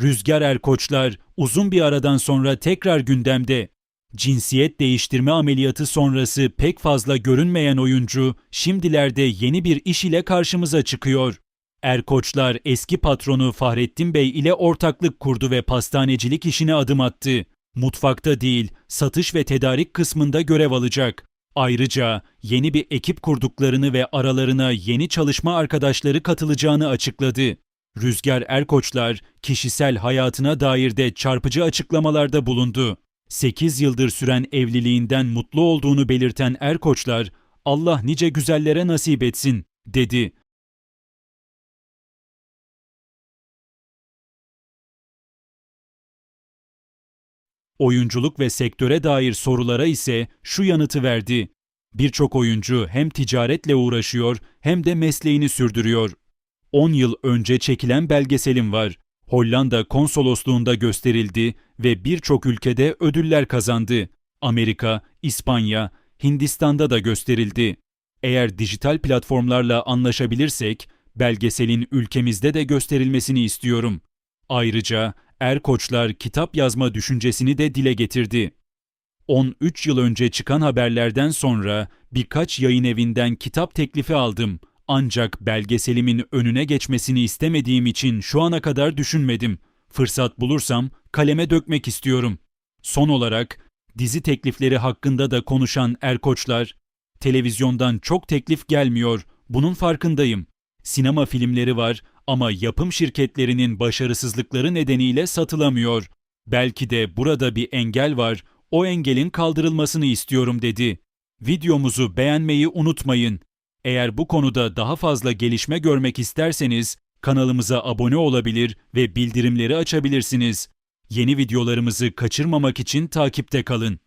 Rüzgar Erkoçlar uzun bir aradan sonra tekrar gündemde. Cinsiyet değiştirme ameliyatı sonrası pek fazla görünmeyen oyuncu şimdilerde yeni bir iş ile karşımıza çıkıyor. Erkoçlar eski patronu Fahrettin Bey ile ortaklık kurdu ve pastanecilik işine adım attı. Mutfakta değil, satış ve tedarik kısmında görev alacak. Ayrıca yeni bir ekip kurduklarını ve aralarına yeni çalışma arkadaşları katılacağını açıkladı. Rüzgar Erkoçlar kişisel hayatına dair de çarpıcı açıklamalarda bulundu. 8 yıldır süren evliliğinden mutlu olduğunu belirten Erkoçlar, Allah nice güzellere nasip etsin, dedi. Oyunculuk ve sektöre dair sorulara ise şu yanıtı verdi. Birçok oyuncu hem ticaretle uğraşıyor hem de mesleğini sürdürüyor. 10 yıl önce çekilen belgeselim var. Hollanda konsolosluğunda gösterildi ve birçok ülkede ödüller kazandı. Amerika, İspanya, Hindistan'da da gösterildi. Eğer dijital platformlarla anlaşabilirsek belgeselin ülkemizde de gösterilmesini istiyorum. Ayrıca Erkoçlar kitap yazma düşüncesini de dile getirdi. 13 yıl önce çıkan haberlerden sonra birkaç yayın evinden kitap teklifi aldım. Ancak belgeselimin önüne geçmesini istemediğim için şu ana kadar düşünmedim. Fırsat bulursam kaleme dökmek istiyorum. Son olarak dizi teklifleri hakkında da konuşan Erkoçlar, televizyondan çok teklif gelmiyor, bunun farkındayım. Sinema filmleri var ama yapım şirketlerinin başarısızlıkları nedeniyle satılamıyor. Belki de burada bir engel var, o engelin kaldırılmasını istiyorum dedi. Videomuzu beğenmeyi unutmayın. Eğer bu konuda daha fazla gelişme görmek isterseniz kanalımıza abone olabilir ve bildirimleri açabilirsiniz. Yeni videolarımızı kaçırmamak için takipte kalın.